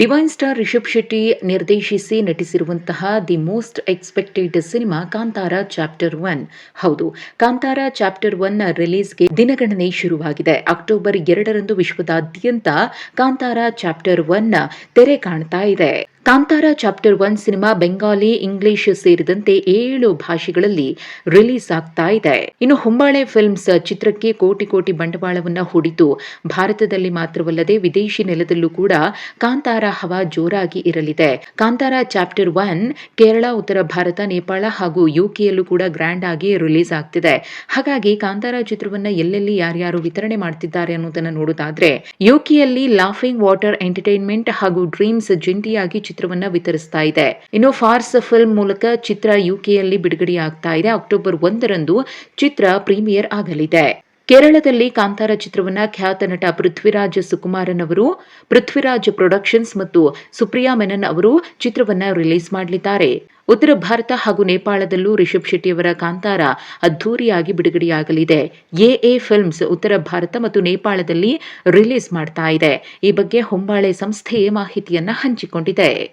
Divine star Rishab Shetty ನಿರ್ದೇಶಿಸಿ ನಟಿಸಿರುವಂತಹ the most expected cinema Kantara chapter one ಹೌದು, Kantara chapter one ರಿಲೀಸ್ಗೆ ದಿನಗಣನೆ ಶುರುವಾಗಿದೆ. ಅಕ್ಟೋಬರ್ ಎರಡರಂದು ವಿಶ್ವದಾದ್ಯಂತ ಕಾಂತಾರ ಚಾಪ್ಟರ್ ಒನ್ ತೆರೆ ಕಾಣ್ತಾ ಇದೆ. Kantara chapter one cinema Bengali, English ಸೇರಿದಂತೆ ಏಳು ಭಾಷೆಗಳಲ್ಲಿ ರಿಲೀಸ್ ಆಗ್ತಾ ಇದೆ. ಇನ್ನು ಹೊಂಬಾಳೆ ಫಿಲ್ಮ್ಸ್ ಚಿತ್ರಕ್ಕೆ ಕೋಟಿ ಕೋಟಿ ಬಂಡವಾಳವನ್ನ ಹೂಡಿದ್ದು ಭಾರತದಲ್ಲಿ ಮಾತ್ರವಲ್ಲದೆ ವಿದೇಶಿ ನೆಲದಲ್ಲೂ ಕೂಡ ಕಾಂತಾರ ಹವಾ ಜೋರಾಗಿ ಇರಲಿದೆ. ಕಾಂತಾರ ಚಾಪ್ಟರ್ ಒನ್ ಕೇರಳ, ಉತ್ತರ ಭಾರತ, ನೇಪಾಳ ಹಾಗೂ ಯುಕೆಯಲ್ಲೂ ಕೂಡ ಗ್ರ್ಯಾಂಡ್ ಆಗಿ ರಿಲೀಸ್ ಆಗ್ತಿದೆ. ಹಾಗಾಗಿ ಕಾಂತಾರ ಚಿತ್ರವನ್ನ ಎಲ್ಲೆಲ್ಲಿ ಯಾರ್ಯಾರು ವಿತರಣೆ ಮಾಡ್ತಿದ್ದಾರೆ ಅನ್ನೋದನ್ನ ನೋಡೋದಾದ್ರೆ, ಯುಕೆಯಲ್ಲಿ ಲಾಫಿಂಗ್ ವಾಟರ್ ಎಂಟರ್ಟೈನ್ಮೆಂಟ್ ಹಾಗೂ ಡ್ರೀಮ್ಸ್ ಜಂಟಿಯಾಗಿ ಚಿತ್ರವನ್ನ ವಿತರಿಸ್ತಾ ಇದೆ. ಇನ್ನು ಫಾರ್ಸ್ ಫಿಲ್ಮ್ ಮೂಲಕ ಚಿತ್ರ ಯುಕೆಯಲ್ಲಿ ಬಿಡುಗಡೆಯಾಗ್ತಾ ಇದೆ. ಅಕ್ಟೋಬರ್ ಒಂದರಂದು ಚಿತ್ರ ಪ್ರೀಮಿಯರ್ ಆಗಲಿದೆ. ಕೇರಳದಲ್ಲಿ ಕಾಂತಾರ ಚಿತ್ರವನ್ನ ಖ್ಯಾತ ನಟ ಪೃಥ್ವಿರಾಜ್ ಸುಕುಮಾರನ್ ಅವರು, ಪೃಥ್ವಿರಾಜ್ ಪ್ರೊಡಕ್ಷನ್ಸ್ ಮತ್ತು ಸುಪ್ರಿಯಾ ಮೆನನ್ ಅವರು ಚಿತ್ರವನ್ನ ರಿಲೀಸ್ ಮಾಡಲಿದ್ದಾರೆ. ಉತ್ತರ ಭಾರತ ಹಾಗೂ ನೇಪಾಳದಲ್ಲೂ ರಿಷಬ್ ಶೆಟ್ಟಿಯವರ ಕಾಂತಾರ ಅದ್ಧೂರಿಯಾಗಿ ಬಿಡುಗಡೆಯಾಗಲಿದೆ. ಎಎ ಫಿಲ್ಮ್ಸ್ ಉತ್ತರ ಭಾರತ ಮತ್ತು ನೇಪಾಳದಲ್ಲಿ ರಿಲೀಸ್ ಮಾಡ್ತಾ ಇದೆ. ಈ ಬಗ್ಗೆ ಹೊಂಬಾಳೆ ಸಂಸ್ಥೆಯೇ ಮಾಹಿತಿಯನ್ನ ಹಂಚಿಕೊಂಡಿದೆ.